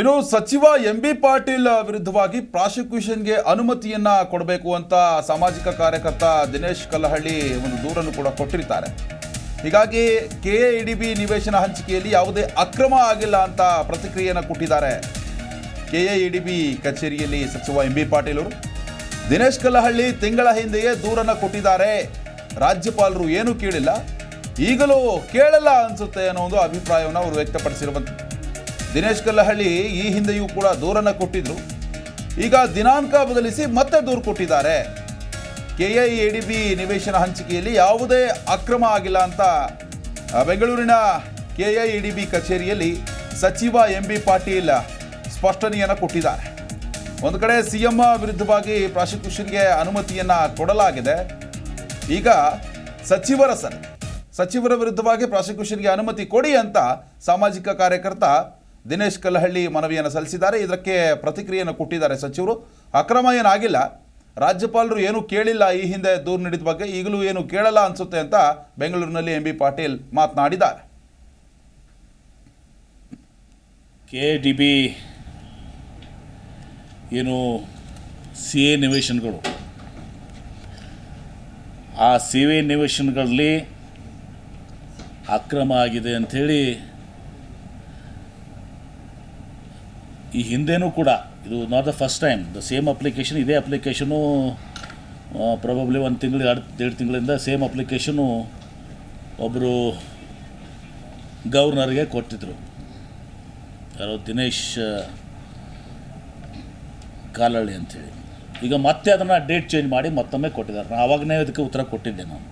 ಇನ್ನು ಸಚಿವ M B Patil ವಿರುದ್ಧವಾಗಿ ಪ್ರಾಸಿಕ್ಯೂಷನ್ಗೆ ಅನುಮತಿಯನ್ನ ಕೊಡಬೇಕು ಅಂತ ಸಾಮಾಜಿಕ ಕಾರ್ಯಕರ್ತ ದಿನೇಶ್ ಕಲ್ಲಹಳ್ಳಿ ಒಂದು ದೂರನ್ನು ಕೂಡ ಕೊಟ್ಟಿರ್ತಾರೆ. ಹೀಗಾಗಿ ಕೆ ಎ ಡಿ ಬಿ ನಿವೇಶನ ಹಂಚಿಕೆಯಲ್ಲಿ ಯಾವುದೇ ಅಕ್ರಮ ಆಗಿಲ್ಲ ಅಂತ ಪ್ರತಿಕ್ರಿಯೆಯನ್ನು ಕೊಟ್ಟಿದ್ದಾರೆ. K A E D B ಕಚೇರಿಯಲ್ಲಿ ಸಚಿವ ಎಂ ಬಿ ಪಾಟೀಲ್ ಅವರು. ದಿನೇಶ್ ಕಲ್ಲಹಳ್ಳಿ ತಿಂಗಳ ಹಿಂದೆಯೇ ದೂರನ್ನು ಕೊಟ್ಟಿದ್ದಾರೆ. ರಾಜ್ಯಪಾಲರು ಏನೂ ಕೇಳಿಲ್ಲ. ಈಗಲೂ ಕೇಳಲ್ಲ ಅನಿಸುತ್ತೆ ಅನ್ನೋ ಒಂದು ಅಭಿಪ್ರಾಯವನ್ನು ಅವರು ವ್ಯಕ್ತಪಡಿಸಿರುವಂಥದ್ದು. ದಿನೇಶ್ ಕಲ್ಲಹಳ್ಳಿ ಈ ಹಿಂದೆಯೂ ಕೂಡ ದೂರನ್ನು ಕೊಟ್ಟಿದ್ರು. ಈಗ ದಿನಾಂಕ ಬದಲಿಸಿ ಮತ್ತೆ ದೂರು ಕೊಟ್ಟಿದ್ದಾರೆ. ಕೆಐಎಡಿಬಿ ನಿವೇಶನ ಹಂಚಿಕೆಯಲ್ಲಿ ಯಾವುದೇ ಅಕ್ರಮ ಆಗಿಲ್ಲ ಅಂತ ಬೆಂಗಳೂರಿನ ಕೆಐಎಡಿಬಿ ಕಚೇರಿಯಲ್ಲಿ ಸಚಿವ ಎಂ ಬಿ ಪಾಟೀಲ್ ಸ್ಪಷ್ಟನೆಯನ್ನು ಕೊಟ್ಟಿದ್ದಾರೆ. ಒಂದು ಕಡೆ ಸಿ ಎಂ ವಿರುದ್ಧವಾಗಿ ಪ್ರಾಸಿಕ್ಯೂಷನ್ಗೆ ಅನುಮತಿಯನ್ನು ಕೊಡಲಾಗಿದೆ. ಈಗ ಸಚಿವರ ಸರ್ ಸಚಿವರ ವಿರುದ್ಧವಾಗಿ ಪ್ರಾಸಿಕ್ಯೂಷನ್ಗೆ ಅನುಮತಿ ಕೊಡಿ ಅಂತ ಸಾಮಾಜಿಕ ಕಾರ್ಯಕರ್ತ ದಿನೇಶ್ ಕಲ್ಲಹಳ್ಳಿ ಮನವಿಯನ್ನು ಸಲ್ಲಿಸಿದ್ದಾರೆ. ಇದಕ್ಕೆ ಪ್ರತಿಕ್ರಿಯೆಯನ್ನು ಕೊಟ್ಟಿದ್ದಾರೆ ಸಚಿವರು. ಅಕ್ರಮ ಏನಾಗಿಲ್ಲ. ರಾಜ್ಯಪಾಲರು ಏನೂ ಕೇಳಿಲ್ಲ ಈ ಹಿಂದೆ ದೂರು ನೀಡಿದ ಬಗ್ಗೆ. ಈಗಲೂ ಏನು ಕೇಳಲ್ಲ ಅನಿಸುತ್ತೆ ಅಂತ ಬೆಂಗಳೂರಿನಲ್ಲಿ ಎಂ ಬಿ ಪಾಟೀಲ್ ಮಾತನಾಡಿದ್ದಾರೆ. ಕೆ ಡಿ ಬಿ ಏನು ಸಿ ಎ ನಿವೇಶನಗಳು. ಆ ಸಿ ಎ ನಿವೇಶನಗಳಲ್ಲಿ ಅಕ್ರಮ ಆಗಿದೆ ಅಂಥೇಳಿ ಈ ಹಿಂದೆನೂ ಕೂಡ ಇದು not the first time the same application ಇದೇ ಅಪ್ಲಿಕೇಶನು ಪ್ರಾಬಬ್ಲಿ ಒಂದು ತಿಂಗಳು ಎರಡು ಎರಡು ತಿಂಗಳಿಂದ ಸೇಮ್ ಅಪ್ಲಿಕೇಶನು ಒಬ್ಬರು ಗವರ್ನರ್ಗೆ ಕೊಟ್ಟಿದ್ದರು ಯಾರೋ ದಿನೇಶ್ ಕಾಲಹಳ್ಳಿ ಅಂಥೇಳಿ ಈಗ ಮತ್ತೆ ಅದನ್ನು ಡೇಟ್ ಚೇಂಜ್ ಮಾಡಿ ಮತ್ತೊಮ್ಮೆ ಕೊಟ್ಟಿದ್ದಾರೆ. ನಾನು ಆವಾಗನೇ ಅದಕ್ಕೆ ಉತ್ತರ ಕೊಟ್ಟಿದ್ದೆ ನಾನು.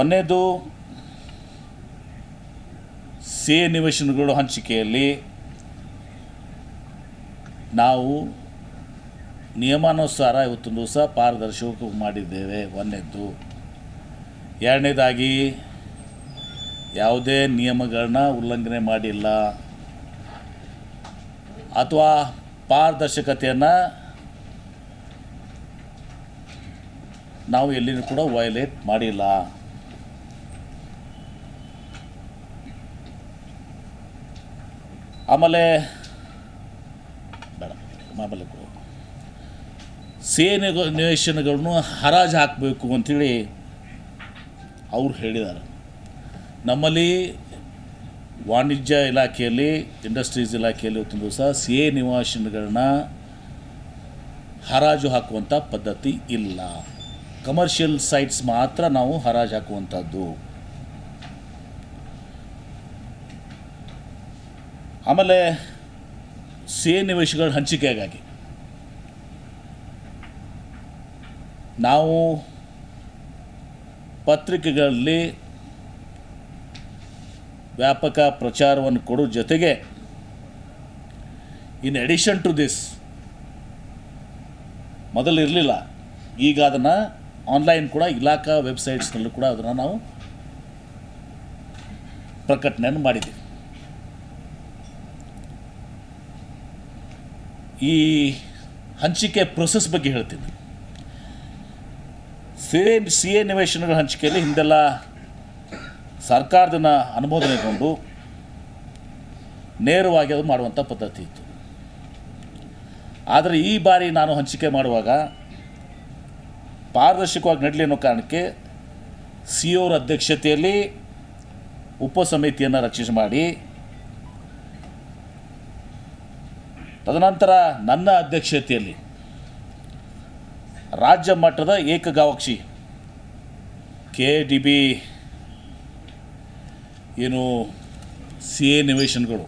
ಒಂದನೇದು ಸಿ ನಿವೇಶನಗಳು ಹಂಚಿಕೆಯಲ್ಲಿ ನಾವು ನಿಯಮಾನುಸಾರ ಇವತ್ತೊಂದು ದಿವಸ ಪಾರದರ್ಶಕ ಮಾಡಿದ್ದೇವೆ. ಒಂದನೇದ್ದು ಎರಡನೇದಾಗಿ ಯಾವುದೇ ನಿಯಮಗಳನ್ನ ಉಲ್ಲಂಘನೆ ಮಾಡಿಲ್ಲ. ಅಥವಾ ಪಾರದರ್ಶಕತೆಯನ್ನು ನಾವು ಎಲ್ಲಿನೂ ಕೂಡ ವಯಲೇಟ್ ಮಾಡಿಲ್ಲ. ಆಮೇಲೆ ಬೇಡ ಆಮೇಲೆ ಸೇನೆ ನಿವೇಶನಗಳನ್ನು ಹರಾಜು ಹಾಕಬೇಕು ಅಂಥೇಳಿ ಅವ್ರು ಹೇಳಿದ್ದಾರೆ. ನಮ್ಮಲ್ಲಿ ವಾಣಿಜ್ಯ ಇಲಾಖೆಯಲ್ಲಿ, ಇಂಡಸ್ಟ್ರೀಸ್ ಇಲಾಖೆಯಲ್ಲಿ ಇವತ್ತಿನ ದಿವಸ ಸಿ ಎ ನಿವಾಸಗಳನ್ನ ಹರಾಜು ಹಾಕುವಂಥ ಪದ್ಧತಿ ಇಲ್ಲ. ಕಮರ್ಷಿಯಲ್ ಸೈಟ್ಸ್ ಮಾತ್ರ ನಾವು ಹರಾಜು ಹಾಕುವಂಥದ್ದು ಆಮೇಲೆ ಸಿ ಎ ನಿವೇಶಗಳ ಹಂಚಿಕೆಗಾಗಿ. ನಾವು ಪತ್ರಿಕೆಗಳಲ್ಲಿ ವ್ಯಾಪಕ ಪ್ರಚಾರವನ್ನು ಕೊಡೋ ಜೊತೆಗೆ ಇನ್ ಎಡಿಷನ್ ಟು ದಿಸ್ ಮೊದಲು ಇರಲಿಲ್ಲ. ಈಗ ಅದನ್ನು ಆನ್ಲೈನ್ ಕೂಡ ಇಲಾಖಾ ವೆಬ್ಸೈಟ್ಸ್ನಲ್ಲೂ ಕೂಡ ಅದನ್ನು ನಾವು ಪ್ರಕಟಣೆಯನ್ನು ಮಾಡಿದ್ದೀವಿ. ಈ ಹಂಚಿಕೆ ಪ್ರೊಸೆಸ್ ಬಗ್ಗೆ ಹೇಳ್ತೀನಿ. ಸಿ ಎ ಸಿ ಎ ನಿವೇಶನಗಳ ಹಂಚಿಕೆಯಲ್ಲಿ ಹಿಂದೆಲ್ಲ ಸರ್ಕಾರದನ್ನ ಅನುಮೋದನೆಗೊಂಡು ನೇರವಾಗಿ ಅದು ಮಾಡುವಂಥ ಪದ್ಧತಿ ಇತ್ತು. ಆದರೆ ಈ ಬಾರಿ ನಾನು ಹಂಚಿಕೆ ಮಾಡುವಾಗ ಪಾರದರ್ಶಕವಾಗಿ ನಡಲಿ ಅನ್ನೋ ಕಾರಣಕ್ಕೆ ಸಿ ಅವರ ಅಧ್ಯಕ್ಷತೆಯಲ್ಲಿ ಉಪ ಸಮಿತಿಯನ್ನು ರಚಿಸಿ ಮಾಡಿ ತದನಂತರ ನನ್ನ ಅಧ್ಯಕ್ಷತೆಯಲ್ಲಿ ರಾಜ್ಯ ಮಟ್ಟದ ಏಕಗಾವಕ್ಷಿ ಕೆ ಡಿ ಬಿ ಏನು ಸಿ ಎ ನಿವೇಶನ್ಗಳು.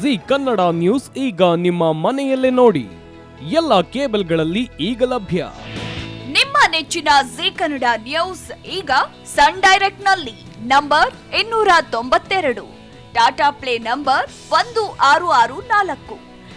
ಜಿ ಕನ್ನಡ ನ್ಯೂಸ್ ಈಗ ನಿಮ್ಮ ಮನೆಯಲ್ಲೇ ನೋಡಿ. ಎಲ್ಲ ಕೇಬಲ್ಗಳಲ್ಲಿ ಈಗ ಲಭ್ಯ. ನಿಮ್ಮ ನೆಚ್ಚಿನ ಜಿ ಕನ್ನಡ ನ್ಯೂಸ್ ಈಗ ಸನ್ ಡೈರೆಕ್ಟ್ನಲ್ಲಿ ನಂಬರ್ ಇನ್ನೂರ ತೊಂಬತ್ತೆರಡು. ಟಾಟಾ ಪ್ಲೇ ನಂಬರ್ ಒಂದು ಆರು ಆರು ನಾಲ್ಕು.